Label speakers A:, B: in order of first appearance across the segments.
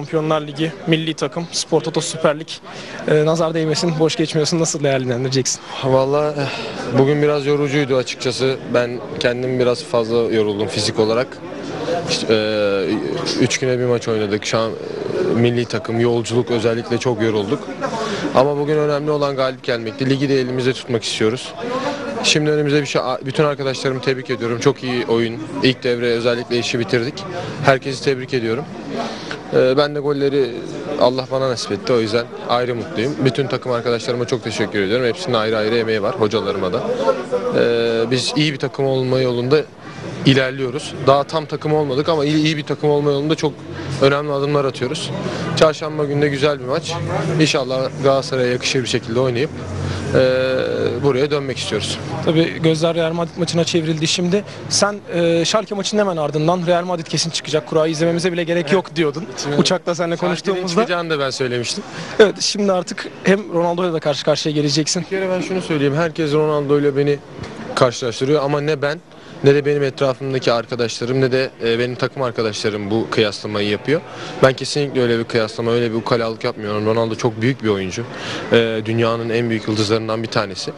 A: Şampiyonlar Ligi, Milli Takım, Spor Toto Süper Lig. Ee, nazar değmesin, boş geçmiyorsun. Nasıl değerlendireceksin?
B: Valla eh, bugün biraz yorucuydu açıkçası. Ben kendim biraz fazla yoruldum fizik olarak. İşte, eh, üç güne bir maç oynadık. Şu an eh, milli takım, yolculuk özellikle çok yorulduk. Ama bugün önemli olan galip gelmekti. Ligi de elimizde tutmak istiyoruz. Şimdi önümüzde bir şey, bütün arkadaşlarımı tebrik ediyorum. Çok iyi oyun. İlk devre özellikle işi bitirdik. Herkesi tebrik ediyorum. Ee, Ben de golleri Allah bana nasip etti. O yüzden ayrı mutluyum. Bütün takım arkadaşlarıma çok teşekkür ediyorum. Hepsinin ayrı ayrı emeği var. Hocalarıma da. Ee, Biz iyi bir takım olma yolunda ilerliyoruz. Daha tam takım olmadık ama iyi, bir takım olma yolunda çok önemli adımlar atıyoruz. Çarşamba günde güzel bir maç. İnşallah Galatasaray'a yakışır bir şekilde oynayıp ee, buraya dönmek istiyoruz.
A: Tabii gözler Real Madrid maçına çevrildi şimdi. Sen e, Schalke maçının hemen ardından Real Madrid kesin çıkacak. Kurayı izlememize bile gerek yok diyordun. Uçakta seninle
B: Konuştuğumuzda çıkacağını da ben söylemiştim.
A: Evet şimdi artık hem Ronaldo'yla da karşı karşıya geleceksin.
B: Bir kere ben şunu söyleyeyim. Herkes Ronaldo ile beni karşılaştırıyor ama ne ben ne de benim etrafımdaki arkadaşlarım ne de e, benim takım arkadaşlarım bu kıyaslamayı yapıyor. Ben kesinlikle öyle bir kıyaslama, öyle bir ukalalık yapmıyorum. Ronaldo çok büyük bir oyuncu. E, dünyanın en büyük yıldızlarından bir tanesi.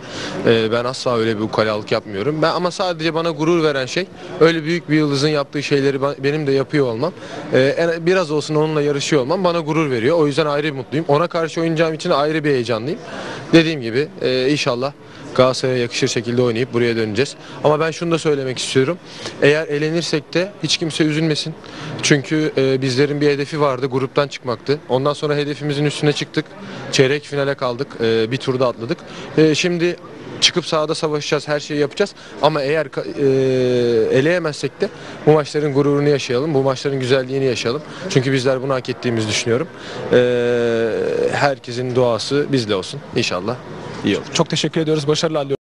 B: E, ben asla öyle bir ukalalık yapmıyorum. Ben ama sadece bana gurur veren şey öyle büyük bir yıldızın yaptığı şeyleri benim de yapıyor olmam. Biraz olsun onunla yarışıyor olmam bana gurur veriyor. O yüzden ayrı mutluyum. Ona karşı oynayacağım için ayrı bir heyecanlıyım. Dediğim gibi inşallah Galatasaray'a yakışır şekilde oynayıp buraya döneceğiz. Ama ben şunu da söylemek istiyorum. Eğer elenirsek de hiç kimse üzülmesin. Çünkü e, bizlerin bir hedefi vardı. Gruptan çıkmaktı. Ondan sonra hedefimizin üstüne çıktık. Çeyrek finale kaldık. E, bir turda atladık. E, şimdi çıkıp sahada savaşacağız, her şeyi yapacağız. Ama eğer e, eleyemezsek de bu maçların gururunu yaşayalım, bu maçların güzelliğini yaşayalım. Çünkü bizler bunu hak ettiğimizi düşünüyorum. E, herkesin duası bizle olsun. İnşallah iyi olur.
A: Çok teşekkür ediyoruz. Başarılar diliyoruz.